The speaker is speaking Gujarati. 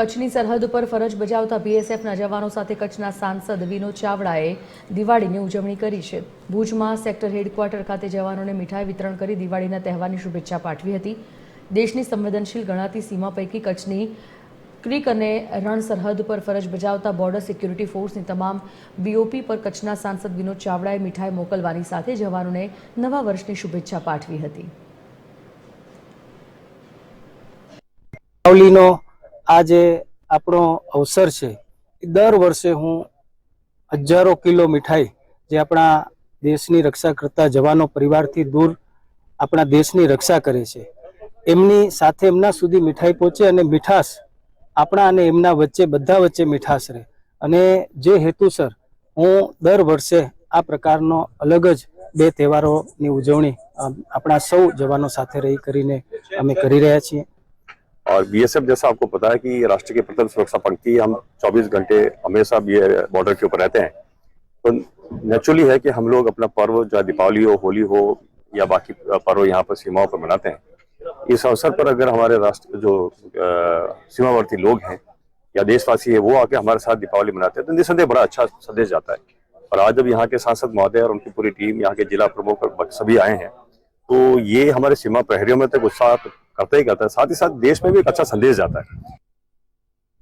કચ્છની સરહદ ઉપર ફરજ બજાવતા બીએસએફના જવાનો સાથે કચ્છના સાંસદ વિનોદ ચાવડાએ દિવાળીની ઉજવણી કરી છે. ભુજમાં સેક્ટર હેડક્વાર્ટર ખાતે જવાનોને મીઠાઈ વિતરણ કરી દિવાળીના તહેવારની શુભેચ્છા પાઠવી હતી. દેશની સંવેદનશીલ ગણાતી સીમા પૈકી કચ્છની ક્રિક અને રણ સરહદ પર ફરજ બજાવતા બોર્ડર સિક્યુરિટી ફોર્સની તમામ બીઓપી પર કચ્છના સાંસદ વિનોદ ચાવડાએ મીઠાઈ મોકલવાની સાથે જવાનોને નવા વર્ષની શુભેચ્છા પાઠવી હતી. આ જે આપણો અવસર છે. દર વર્ષે હું હજારો કિલો મીઠાઈ જે આપણા દેશની રક્ષા કરતા જવાનો પરિવારથી દૂર આપણા દેશની રક્ષા કરે છે. એમની સાથે એમના સુધી મીઠાઈ પહોંચે અને મીઠાશ આપણા અને એમના વચ્ચે, બધા વચ્ચે મીઠાશ રહે. અને જે હેતુસર હું દર વર્ષે આ પ્રકારનો અલગ જ બે તહેવારોની ઉજવણી આપણા સૌ જવાનો સાથે રહી કરીને અમે કરી રહ્યા છીએ. और बीएसएफ जैसा आपको पता है कि राष्ट्र की प्रथम सुरक्षा पंक्ति, हम 24 घंटे हमेशा भी बॉर्डर के ऊपर रहते हैं। तो नेचुरली है कि हम लोग अपना पर्व, चाहे दीपावली हो, होली हो, या बाकी पर्व यहाँ पर सीमाओं पर मनाते हैं। इस अवसर पर अगर हमारे राष्ट्र जो सीमावर्ती लोग हैं, या देशवासी है, वो आके हमारे साथ दीपावली मनाते हैं तो निसंदेह बड़ा अच्छा संदेश जाता है। और आज जब यहाँ के सांसद महोदय और उनकी पूरी टीम, यहाँ के जिला प्रमुख सभी आए हैं तो ये हमारे सीमा प्रहरियों में तो गुस्सा करता ही करता है साथ ही साथ देश में भी एक अच्छा संदेश जाता है